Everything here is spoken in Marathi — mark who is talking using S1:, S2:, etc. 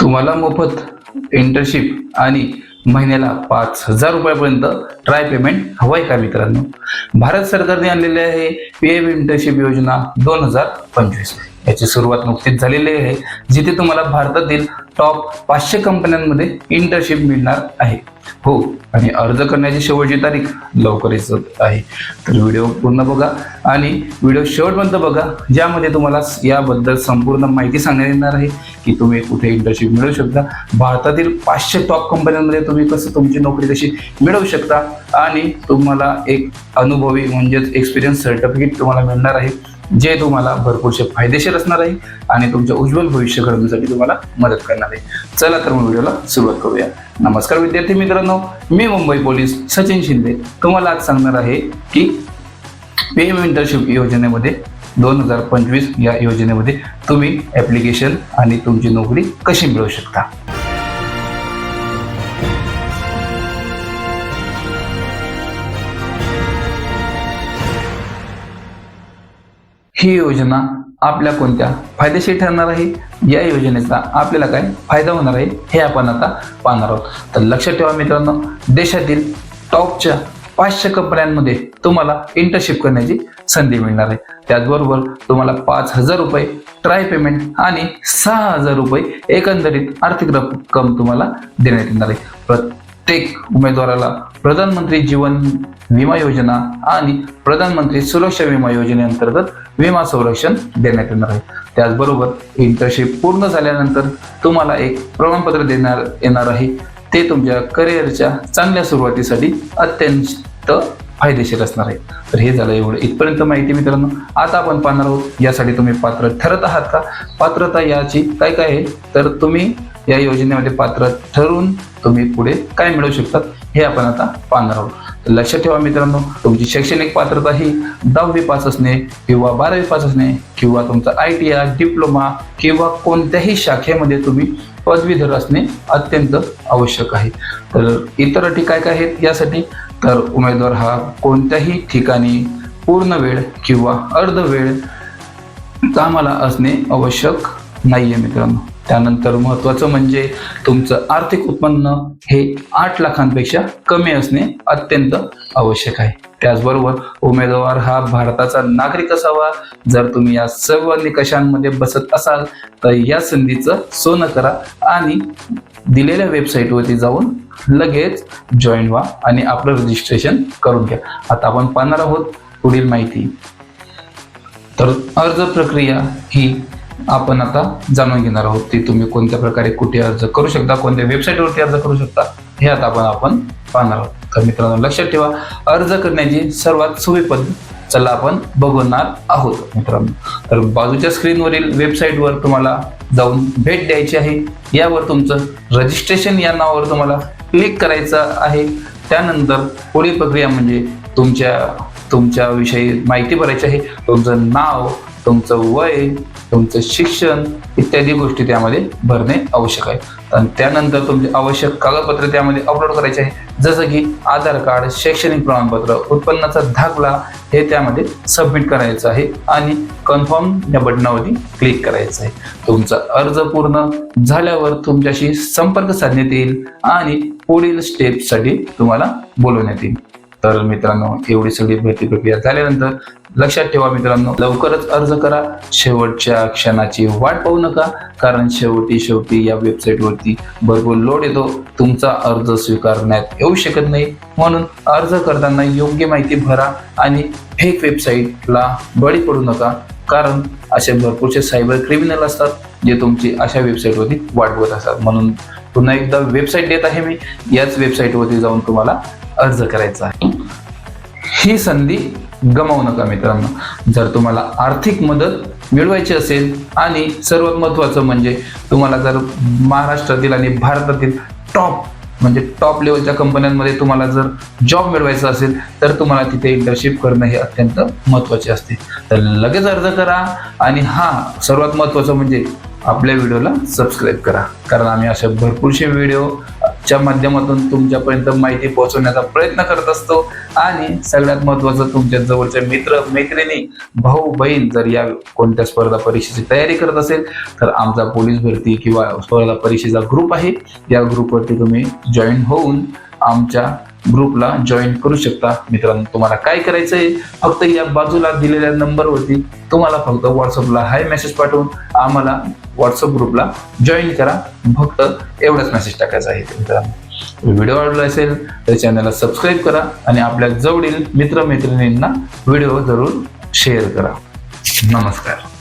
S1: तुम्हाला मोफत इंटर्नशिप आणि महिन्याला पाच हजार रुपयापर्यंत ट्राय पेमेंट हवाय का मित्रांनो? भारत सरकारने आणलेले आहे पी एम इंटर्नशिप योजना दोन हजार पंचवीस. याची सुरुवात नुकतीच झालेली आहे जिथे तुम्हाला भारतातील टॉप पाचशे कंपन्यांमध्ये इंटर्नशिप मिळणार आहे. हो आणि अर्ज करण्याची शेवटची तारीख लवकरच आहे. तर व्हिडिओ पूर्ण बघा आणि व्हिडिओ शेवटपर्यंत बघा ज्यामध्ये तुम्हाला याबद्दल संपूर्ण माहिती सांगण्यात येणार आहे की तुम्ही कुठे इंटर्नशिप मिळवू शकता. भारतातील पाचशे टॉप कंपन्यांमध्ये तुम्ही कसं तुमची नोकरी कशी मिळवू शकता आणि तुम्हाला एक अनुभवी म्हणजेच एक्सपिरियन्स सर्टिफिकेट तुम्हाला मिळणार आहे जे तुम्हाला भरपूरसे फायदेशीर असणार आहे आणि तुमचं उज्ज्वल भविष्य घडवण्यासाठी तुम्हाला मदत करणार आहे. चला तर मग व्हिडिओला सुरुवात करूया. नमस्कार विद्यार्थी मित्रांनो मी मुंबई पोलीस सचिन शिंदे. तुम्हाला आज सांगणार आहे की पी एम इंटर्नशिप योजनेमध्ये दोन हजार पंचवीस या योजनेमध्ये तुम्ही ॲप्लिकेशन आणि तुमची नोकरी कशी मिळवू शकता? ही योजना आपल्या कोणत्या फायदेशीर ठरणार आहे? या योजनेचा आपल्याला काय फायदा होणार आहे? हे आपण आता पाहणार आहोत. तर लक्षात ठेवा मित्रांनो देशातील टॉपच्या पाचशे कंपन्यांमध्ये तुम्हाला इंटर्नशिप करण्याची संधी मिळणार आहे. त्याचबरोबर तुम्हाला पाच हजार रुपये ट्राय पेमेंट आणि सहा हजार रुपये एकंदरीत आर्थिक रक्कम तुम्हाला देण्यात येणार आहे. प्रत्येक उमेदवाराला प्रधानमंत्री जीवन विमा योजना आणि प्रधानमंत्री सुरक्षा विमा योजनेअंतर्गत विमा संरक्षण देण्यात येणार आहे. त्याचबरोबर इंटर्नशिप पूर्ण झाल्यानंतर तुम्हाला एक प्रमाणपत्र देण्यात येणार आहे. ते तुमच्या करिअरच्या चांगल्या सुरुवातीसाठी अत्यंत फायदेशीर असणार आहे. तर हे झालं एवढं. इथपर्यंत माहिती मित्रांनो. आता आपण पाहणार आहोत यासाठी तुम्ही पात्र ठरत आहात का? पात्रता याची काय काय आहे? तर तुम्ही या योजनेमध्ये पात्र ठरून तुम्ही पुढे काय मिळवू शकतात हे आपण आता पाहणार आहोत. तर लक्षात ठेवा मित्रांनो तुमची शैक्षणिक पात्रता ही दहावी पास असणे किंवा बारावी पास असणे किंवा तुमचा आय टी आय डिप्लोमा किंवा कोणत्याही शाखेमध्ये तुम्ही पदवीधर असणे अत्यंत आवश्यक आहे. तर इतर अटी काय काय आहेत यासाठी? तर उमेदवार हा कोणत्याही ठिकाणी पूर्ण वेळ किंवा अर्ध वेळ कामाला असणे आवश्यक नाहीये मित्रांनो. त्यानंतर महत्वाचं म्हणजे तुमचं आर्थिक उत्पन्न हे आठ लाखांपेक्षा कमी असणे अत्यंत आवश्यक आहे. त्याचबरोबर उमेदवार हा भारताचा नागरिक असावा. जर तुम्ही या सर्व निकषांमध्ये बसत असाल तर या संधीचं सोनं करा आणि दिलेल्या वेबसाईटवरती जाऊन लगेच जॉईन व्हा आणि आपलं रजिस्ट्रेशन करून घ्या. आता आपण पाहणार आहोत पुढील माहिती. तर अर्ज प्रक्रिया ही आपण आता जाणून घेणार आहोत ते तुम्ही कोणत्या प्रकारे कुठे अर्ज करू शकता कोणत्या वेबसाईटवरती अर्ज करू शकता हे आता आपण आपण पाहणार आहोत. तर मित्रांनो लक्षात ठेवा अर्ज करण्याची सर्वात सोपी पद्धत चला आपण बघणार आहोत मित्रांनो. तर बाजूच्या स्क्रीनवरील वेबसाईटवर तुम्हाला जाऊन भेट द्यायची आहे. यावर तुमचं रजिस्ट्रेशन या नावावर तुम्हाला क्लिक करायचं आहे. त्यानंतर पुढील प्रक्रिया म्हणजे तुमच्या तुमच्याविषयी माहिती भरायची आहे. तुमचं नाव तुमचं वय तुमचं शिक्षण इत्यादी गोष्टी त्यामध्ये भरणे आवश्यक आहे. आणि त्यानंतर तुमचे आवश्यक कागदपत्र त्यामध्ये अपलोड करायचे आहे. जसं की आधार कार्ड शैक्षणिक प्रमाणपत्र उत्पन्नाचा दाखला हे त्यामध्ये सबमिट करायचं आहे आणि कन्फर्म या बटनावरती क्लिक करायचं आहे. तुमचा अर्ज पूर्ण झाल्यावर तुमच्याशी संपर्क साधण्यात येईल आणि पुढील स्टेपसाठी तुम्हाला बोलवण्यात येईल. तर मित्रांनो एवढी सगळी भरती प्रक्रिया झाल्यानंतर लक्षात ठेवा मित्रांनो लवकरच अर्ज करा. शेवटच्या क्षणाची वाट पाहू नका कारण शेवटी शेवटी या वेबसाईटवरती भरपूर लोड येतो. तुमचा अर्ज स्वीकारण्यात येऊ शकत नाही. म्हणून अर्ज करताना योग्य माहिती भरा आणि फेक वेबसाईटला बळी पडू नका कारण असे भरपूरसे सायबर क्रिमिनल असतात जे तुमची अशा वेबसाईटवरती वाट असतात. म्हणून पुन्हा एकदा वेबसाईट देत आहे मी. याच वेबसाईटवरती जाऊन तुम्हाला अर्ज करायचा आहे. ही संधी गमावू नका मित्रांनो. जर तुम्हाला आर्थिक मदत मिळवायची असेल आणि सर्वात महत्त्वाचं म्हणजे तुम्हाला जर महाराष्ट्रातील आणि भारतातील टॉप म्हणजे टॉप लेवलच्या कंपन्यांमध्ये तुम्हाला जर जॉब मिळवायचा असेल तर तुम्हाला तिथे इंटर्नशिप करणं हे अत्यंत महत्त्वाचे असते. तर लगेच अर्ज करा आणि हा सर्वात महत्त्वाचं म्हणजे आपल्या व्हिडिओला सबस्क्राईब करा. कारण आम्ही असे भरपूरसे व्हिडिओ च्या माध्यमातून तुमच्यापर्यंत माहिती पोहोचवण्याचा प्रयत्न करत असतो. आणि सगळ्यात महत्वाचं तुमच्या जवळच्या मित्र मैत्रिणी भाऊ बहीण जर या कोणत्या स्पर्धा परीक्षेची तयारी करत असेल तर आमचा पोलीस भरती किंवा स्पर्धा परीक्षेचा ग्रुप आहे. या ग्रुपवरती तुम्ही जॉईन होऊन आमच्या ग्रुपला जॉईन करू शकता. मित्रांनो तुम्हाला काय करायचं आहे फक्त या बाजूला दिलेल्या नंबरवरती तुम्हाला फक्त व्हॉट्सअपला हाय मेसेज पाठवून आम्हाला व्हॉट्सअप ग्रुपला जॉईन करा. फक्त एवढाच मेसेज टाकायचा आहे मित्रांनो. व्हिडिओ आवडला असेल तर चॅनलला सबस्क्राईब करा आणि आपल्या जवळील मित्रमैत्रिणींना व्हिडिओ जरूर शेअर करा. नमस्कार.